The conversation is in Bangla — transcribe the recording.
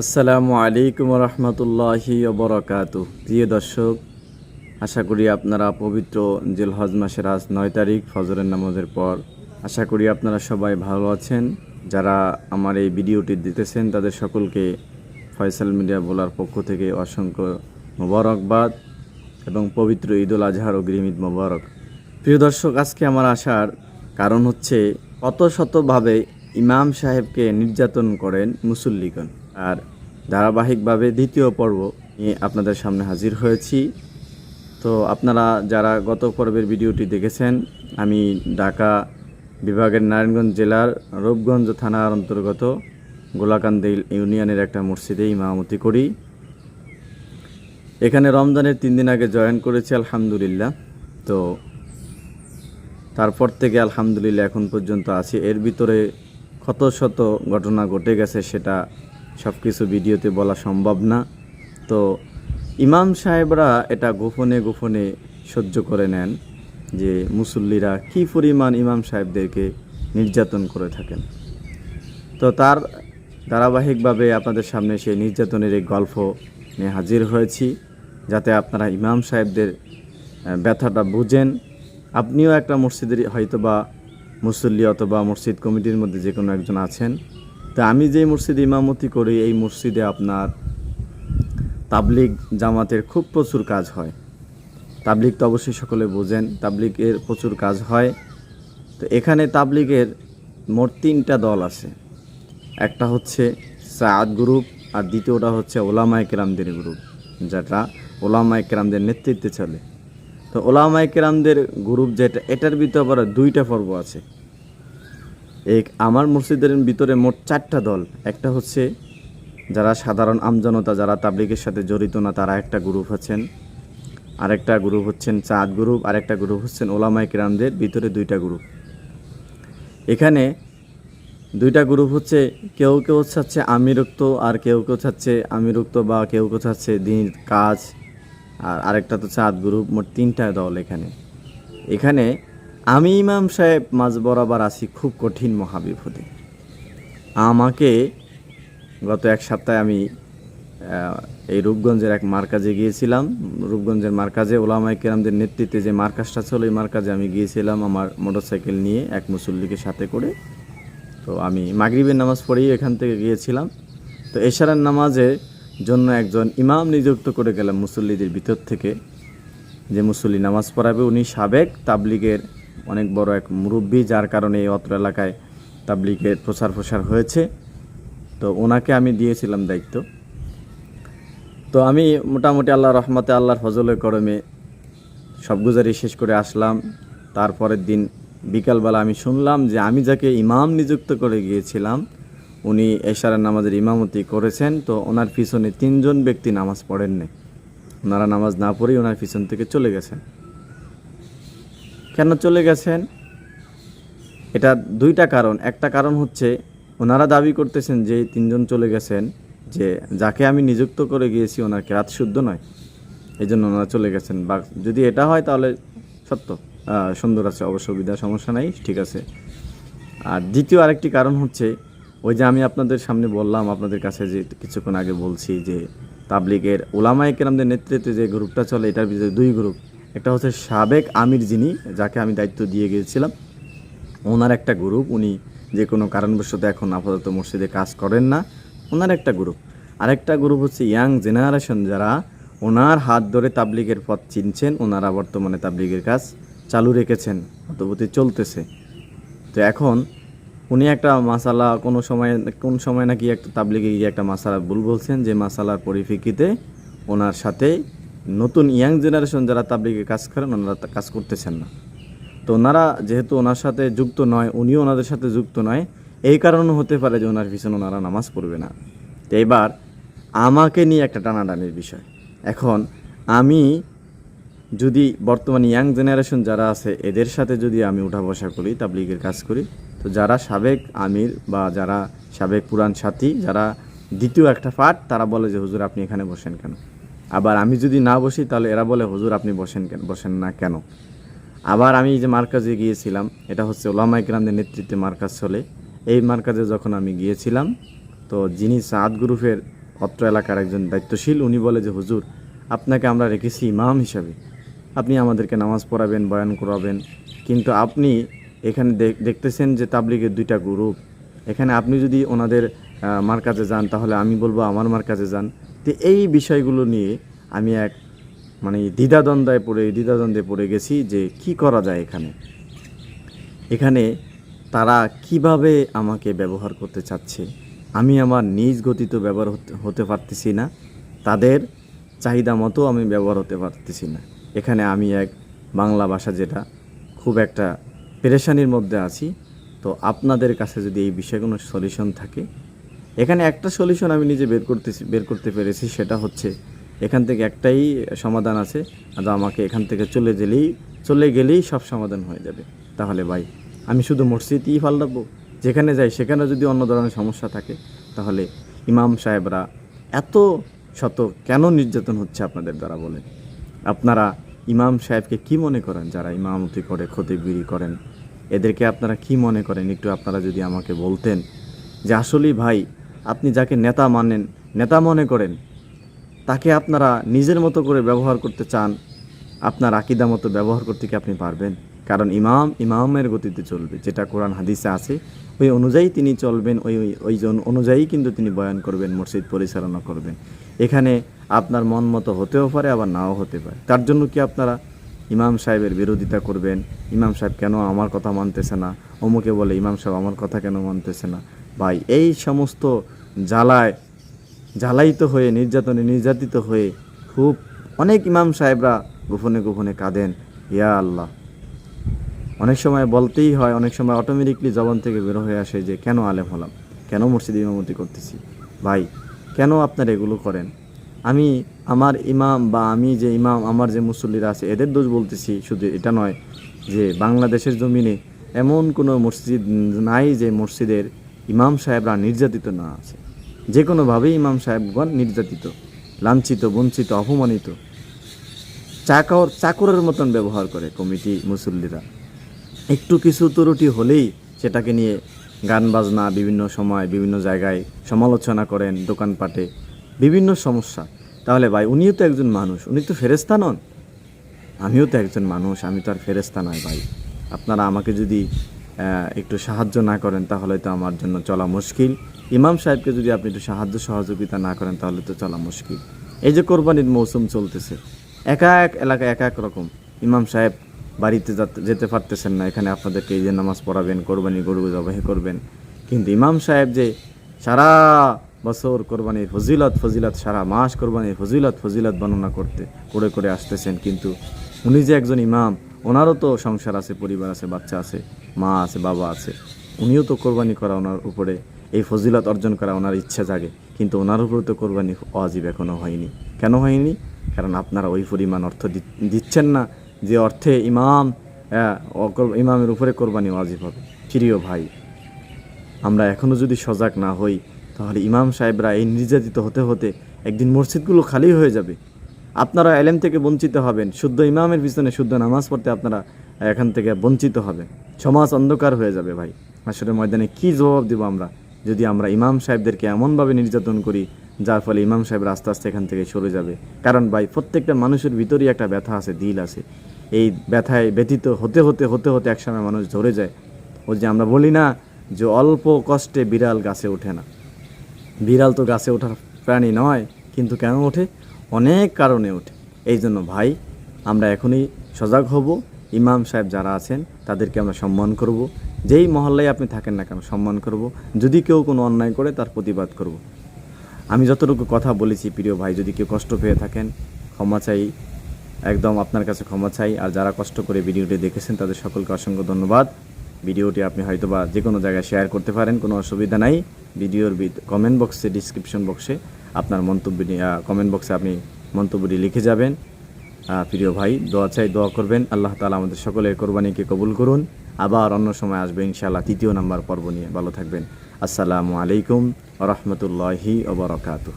আসসালামু আলাইকুম রহমতুল্লাহি বরকাত প্রিয় দর্শক, আশা করি আপনারা পবিত্র জিলহজ মাসের আজ নয় তারিখ ফজরের নামাজের পর আশা করি আপনারা সবাই ভালো আছেন। যারা আমার এই ভিডিওটি দিতেছেন, তাদের সকলকে ফয়সাল মিডিয়া বলার পক্ষ থেকে অসংখ্য মোবারকবাদ এবং পবিত্র ঈদুল আজহার অগ্রিম ঈদ মোবারক। প্রিয় দর্শক, আজকে আমার আসার কারণ হচ্ছে কত শতভাবে ইমাম সাহেবকে নির্যাতন করেন মুসল্লিগণ। আর ধারাবাহিকভাবে দ্বিতীয় পর্ব নিয়ে আপনাদের সামনে হাজির হয়েছি। তো আপনারা যারা গত পর্বের ভিডিওটি দেখেছেন, আমি ঢাকা বিভাগের নারায়ণগঞ্জ জেলার রূপগঞ্জ থানার অন্তর্গত গোলাকান্দি ইউনিয়নের একটা মসজিদে ইমামতি করি। এখানে রমজানের তিন দিন আগে জয়েন করেছি, আলহামদুলিল্লাহ। তো তারপর থেকে আলহামদুলিল্লাহ এখন পর্যন্ত আছি। এর ভিতরে কত শত ঘটনা ঘটে গেছে, সেটা সব কিছু ভিডিওতে বলা সম্ভব না। তো ইমাম সাহেবরা এটা গোপনে গোপনে সহ্য করে নেন যে মুসল্লিরা কী পরিমাণ ইমাম সাহেবদেরকে নির্যাতন করে থাকেন। তো তার ধারাবাহিকভাবে আপনাদের সামনে সেই নির্যাতনের এই গল্প নিয়ে হাজির হয়েছি, যাতে আপনারা ইমাম সাহেবদের ব্যথাটা বুঝেন। আপনিও একটা মসজিদের হয়তোবা মুসল্লি অথবা মসজিদ কমিটির মধ্যে যে কোনো একজন আছেন। তো আমি যে মসজিদে ইমামতি করি, এই মসজিদে আপনার তাবলিগ জামাতের খুব প্রচুর কাজ হয়। তাবলিগ তো অবশ্যই সকলে বোঝেন, তাবলিগের প্রচুর কাজ হয়। তো এখানে তাবলিগের মোট তিনটা দল আছে। একটা হচ্ছে সাদ গ্রুপ আর দ্বিতীয়টা হচ্ছে ওলামায় কেরামদের গ্রুপ, যেটা ওলামায় কেরামদের নেতৃত্বে চলে। তো ওলামায় কেরামদের গ্রুপ যেটা, এটার ভিতরে আবার দুইটা পর্ব আছে। এই আমার মসজিদের ভিতরে মোট চারটা দল। একটা হচ্ছে যারা সাধারণ আমজনতা, যারা তাবলিগের সাথে জড়িত না, তারা একটা গ্রুপ আছেন। আরেকটা গ্রুপ হচ্ছেন চাঁদ গ্রুপ আরেকটা গ্রুপ হচ্ছেন ওলামাই কেরামদের ভিতরে দুইটা গ্রুপ এখানে দুইটা গ্রুপ হচ্ছে কেউ কেউ চাচ্ছে আমিরুক্ত আর কেউ কেউ চাচ্ছে আমিরুক্ত বা কেউ কেউ চাচ্ছে দিন, কাজ। আর আরেকটা তো চাঁদ গ্রুপ মোট তিনটা দল এখানে। এখানে আমি ইমাম সাহেব মাঝ বরাবর আছি খুব কঠিন মহাবিপদে। আমাকে গত এক সপ্তাহে আমি এই রূপগঞ্জের এক মার্কাজে গিয়েছিলাম। রূপগঞ্জের মার্কাজে ওলামাই কেরামদের নেতৃত্বে যে মার্কাজটা ছিল, ওই মার্কাজে আমি গিয়েছিলাম আমার মোটরসাইকেল নিয়ে এক মুসল্লিকে সাথে করে। তো আমি মাগরিবের নামাজ পড়েই এখান থেকে গিয়েছিলাম। তো এশারার নামাজের জন্য একজন ইমাম নিযুক্ত করে গেলাম মুসল্লিদের ভিতর থেকে। যে মুসল্লি নামাজ পড়াবে, উনি সাবেক তাবলিগের অনেক বড় এক মুরব্বী, যার কারণে এই অত্র এলাকায় তাবলিগের প্রচার প্রসার হয়েছে। তো ওনাকে আমি দিয়েছিলাম দায়িত্ব। তো আমি মোটামুটি আল্লাহ রহমতে আল্লাহর ফজলের করমে সব গুজারি শেষ করে আসলাম। তারপরের দিন বিকালবেলা আমি শুনলাম যে আমি যাকে ইমাম নিযুক্ত করে গিয়েছিলাম, উনি এশারের নামাজের ইমামতি করেছেন। তো ওনার পিছনে তিনজন ব্যক্তি নামাজ পড়েননি। ওনারা নামাজ না পড়েই ওনার পিছন থেকে চলে গেছেন। কেন চলে গেছেন? এটা দুইটা কারণ। একটা কারণ হচ্ছে, ওনারা দাবি করতেছেন যে তিনজন চলে গেছেন, যে যাকে আমি নিযুক্ত করে গিয়েছি ওনার কেরাত শুদ্ধ নয়? এই জন্য ওনারা চলে গেছেন। বা যদি এটা হয় তাহলে সত্য। সুন্দর আছে, অবশ্য অবসুবিধা সমস্যা নাই, ঠিক আছে। আর দ্বিতীয় আরেকটি কারণ হচ্ছে, ওই যে আমি আপনাদের সামনে বললাম, আপনাদের কাছে যে কিছুক্ষণ আগে বলছি যে, তাবলিগের ওলামায়ে কেরামদের নেতৃত্বে যে গ্রুপটা চলে, এটার ভিতরে দুই গ্রুপ। একটা হচ্ছে সাবেক আমির যিনি, যাকে আমি দায়িত্ব দিয়ে গিয়েছিলাম। ওনার একটা গ্রুপ, উনি যে কোনো কারণবশত এখন আপাতত মসজিদে কাজ করেন না, ওনার একটা গ্রুপ। আরেকটা গ্রুপ হচ্ছে ইয়াং জেনারেশন, যারা ওনার হাত ধরে তাবলিগের পথ চিনছেন, ওনারা বর্তমানে তাবলিগের কাজ চালু রেখেছেন অতপতি চলতেছে। তো এখন উনি একটা মাসালা, কোনো সময়, কোন সময় নাকি একটা তাবলিগে গিয়ে একটা মাসালা ভুল বলছেন, যে মাসালার পরিপ্রেক্ষিতে ওনার সাথে নতুন ইয়াং জেনারেশন যারা তাবলিগে কাজ করেন, ওনারা কাজ করতেছেন না। তো ওনারা যেহেতু ওনার সাথে যুক্ত নয়, উনিও ওনাদের সাথে যুক্ত নয়, এই কারণে হতে পারে যে ওনার পিছনে ওনারা নামাজ পড়বে না। তো এবার আমাকে নিয়ে একটা টানাটানির বিষয়। এখন আমি যদি বর্তমানে ইয়াং জেনারেশন যারা আছে, এদের সাথে যদি আমি উঠা বসা করি, তাবলিগের কাজ করি, তো যারা সাবেক আমির বা যারা সাবেক পুরান সাথী, যারা দ্বিতীয় একটা পাঠ, তারা বলে যে, হুজুর, আপনি এখানে বসেন কেন? আবার আমি যদি না বসি, তাহলে এরা বলে, হুজুর, আপনি বসেন কেন? বসেন না কেন? আবার আমি যে মার্কাজে গিয়েছিলাম, এটা হচ্ছে ওলামা ইকরামদের নেতৃত্বে মার্কাজ চলে। এই মার্কাজে যখন আমি গিয়েছিলাম, তো যিনি সাদ গ্রুপের অত্র এলাকার একজন দায়িত্বশীল, উনি বলে যে, হুজুর, আপনাকে আমরা রেখেছি ইমাম হিসাবে। আপনি আমাদেরকে নামাজ পড়াবেন, বয়ান করাবেন, কিন্তু আপনি এখানে দেখ- দেখতেছেন যে তাবলিগের দুইটা গ্রুপ। এখানে আপনি যদি ওনাদের মার কাছে যান, তাহলে আমি বলব, আমার মার কাছে যান। তো এই বিষয়গুলো নিয়ে আমি এক মানে দ্বিধাদ্বন্দ্বায় পড়ে, দ্বিধাদ্বন্দ্বে পড়ে গেছি যে কি করা যায় এখানে। এখানে তারা কীভাবে আমাকে ব্যবহার করতে চাচ্ছে? আমি আমার নিজ গতিত ব্যবহার হতে- পারতেছি না। তাদের চাহিদা মতো আমি ব্যবহার হতে পারতেছি না। এখানে আমি এক বাংলা ভাষা যেটা খুব একটা পেরেশানির মধ্যে আছি। তো আপনাদের কাছে যদি এই বিষয়ে কোনো সলিউশন থাকে এখানে একটা সলিউশন আমি নিজে বের করতেছি, বের করতে পেরেছি, সেটা হচ্ছে এখান থেকে একটাই সমাধান আছে আর আমাকে এখান থেকে চলে গেলেই চলে গেলেই সব সমাধান হয়ে যাবে। তাহলে ভাই, আমি শুধু মসজিদই পাল্টাবো যেখানে যাই সেখানে যদি অন্য ধরনের সমস্যা থাকে, তাহলে ইমাম সাহেবরা এত শত কেন নির্যাতন হচ্ছে আপনাদের দ্বারা বলেন? আপনারা ইমাম সাহেবকে কি মনে করেন যারা ইমামতি করে খতিবগিরি করেন? এদেরকে আপনারা কি মনে করেন? একটু আপনারা যদি আমাকে বলতেন যে আসলেই ভাই আপনি যাকে নেতা মানেন, নেতা মনে করেন, তাকে আপনারা নিজের মতো করে ব্যবহার করতে চান, আপনার আকিদা মতো ব্যবহার করতে কি আপনি পারবেন? কারণ ইমাম, ইমামের গতিতে চলবে, যেটা কোরআন হাদিসে আছে, ওই অনুযায়ী তিনি চলবেন, ওই, ওই- অনুযায়ী কিন্তু তিনি বয়ান করবেন, মসজিদ পরিচালনা করবেন। এখানে আপনার মন মতো হতেও পারে, আবার নাও হতে পারে। তার জন্য কি আপনারা ইমাম সাহেবের বিরোধিতা করবেন? ইমাম সাহেব কেন আমার কথা মানতেছে না? অমুকে বলে, ইমাম সাহেব আমার কথা কেন মানতেছে না? ভাই, এই সমস্ত জ্বালায় জ্বালায়িত হয়ে, নির্যাতনে নির্যাতিত হয়ে খুব অনেক ইমাম সাহেবরা গোপনে গোপনে কাঁদেন। ইয়া আল্লাহ। অনেক সময় বলতেই হয়, অনেক সময় অটোমেটিকলি জবান থেকে বের হয়ে আসে যে, কেন আলেম হলাম? কেন মসজিদ ইমামতি করতেছি? ভাই, কেন আপনারা এগুলো করেন? আমি, আমার ইমাম বা আমি যে ইমাম, আমার যে মুসল্লিরা আছে, এদের দোষ বলতেছি। শুধু এটা নয় যে, বাংলাদেশের জমিনে এমন কোনো মসজিদ নাই যে মসজিদের ইমাম সাহেবরা নির্যাতিত না আছে। যে কোনোভাবেই ইমাম সাহেবগণ নির্যাতিত, লাঞ্ছিত, বঞ্চিত, অপমানিত চাকর চাকরের মতন ব্যবহার করে কমিটি মুসল্লিরা। একটু কিছু ত্রুটি হলেই সেটাকে নিয়ে গান বাজনা বিভিন্ন সময় বিভিন্ন জায়গায় সমালোচনা করেন দোকানপাটে। বিভিন্ন সমস্যা। তাহলে ভাই, উনিও তো একজন মানুষ, উনি তো ফেরেস্তা নন? আমিও তো একজন মানুষ, আমি তো আর ফেরেস্তা নয় ভাই। আপনারা আমাকে যদি একটু সাহায্য না করেন, তাহলে তো আমার জন্য চলা মুশকিল। ইমাম সাহেবকে যদি আপনি একটু সাহায্য সহযোগিতা না করেন, তাহলে তো চলা মুশকিল। এই যে কোরবানির মৌসুম চলতেছে, একা এক এলাকা এক এক রকম। ইমাম সাহেব বাড়িতে যেতে পারতেছেন না, এখানে আপনাদেরকে এই যে নামাজ পড়াবেন, কোরবানি গরু জবাহি করবেন। কিন্তু ইমাম সাহেব যে সারা বছর কোরবানির ফজিলত ফজিলত সারা মাস কোরবানির ফজিলত ফজিলত বর্ণনা করতে, করে করে আসতেছেন, কিন্তু উনি যে একজন ইমাম ওনারও তো সংসার আছে, পরিবার আছে, বাচ্চা আছে, মা আছে, বাবা আছে। উনিও তো কোরবানি করা ওনার উপরে এই ফজিলত অর্জন করা ওনার ইচ্ছা জাগে। কিন্তু ওনার উপরে তো কোরবানি অজীব এখনও হয়নি। কেন হয়নি? কারণ আপনারা ওই পরিমাণ অর্থ দিচ্ছেন না যে অর্থে ইমাম ইমামের উপরে কোরবানি ওয়াজিব হবে। প্রিয় ভাই, আমরা এখনও যদি সজাগ না হই, তাহলে ইমাম সাহেবরা এই নির্যাতিত হতে হতে একদিন মসজিদগুলো খালি হয়ে যাবে। আপনারা এলেম থেকে বঞ্চিত হবেন। শুদ্ধ ইমামের পিছনে শুদ্ধ নামাজ পড়তে আপনারা এখান থেকে বঞ্চিত হবেন। সমাজ অন্ধকার হয়ে যাবে ভাই। আসলে ময়দানে কি জবাব দেব আমরা? যদি আমরা ইমাম সাহেবদেরকে এমনভাবে নির্যাতন করি, যার ফলে ইমাম সাহেব আস্তে আস্তে এখান থেকে সরে যাবে। কারণ ভাই, প্রত্যেকটা মানুষের ভিতরেই একটা ব্যথা আছে, দিল আছে। এই ব্যথায় ব্যতীত হতে হতে হতে হতে একসময় মানুষ ঝরে যায়। ও যে আমরা বলি না যে অল্প কষ্টে বিড়াল গাছে ওঠে না। বিড়াল তো গাছে ওঠার প্রাণী নয়, কিন্তু কেন ওঠে? অনেক কারণে ওঠে। এই জন্য ভাই, আমরা এখনই সজাগ হব। ইমাম সাহেব যারা আছেন, তাদেরকে আমরা সম্মান করব। যেই মহল্লায় আপনি থাকেন না কেন, সম্মান করব। যদি কেউ কোনো অন্যায় করে, তার প্রতিবাদ করব। আমি যতটুকু কথা বলেছি, প্রিয় ভাই, যদি কেউ কষ্ট পেয়ে থাকেন, ক্ষমা চাই। একদম আপনার কাছে ক্ষমা চাই। আর যারা কষ্ট করে ভিডিওটি দেখেছেন, তাদের সকলকে অসংখ্য ধন্যবাদ। ভিডিওটি আপনি হয়তোবা যে কোনো জায়গায় শেয়ার করতে পারেন, কোনো অসুবিধা নাই। ভিডিওর কমেন্ট বক্সে ডিসক্রিপশন বক্সে আপনার মন্তব্য কমেন্ট বক্সে আপনি মন্তব্যটি লিখে যাবেন। প্রিয় ভাই, দোয়া চাই, দোয়া করবেন। আল্লাহ তালা আমাদের সকলের কোরবানিকে কবুল করুন। আবার অন্য সময় আসবে ইনশাআল্লাহ তৃতীয় নাম্বার পর্ব নিয়ে। ভালো থাকবেন। আসসালামু আলাইকুম রহমতুল্লাহি ওবরাকাতু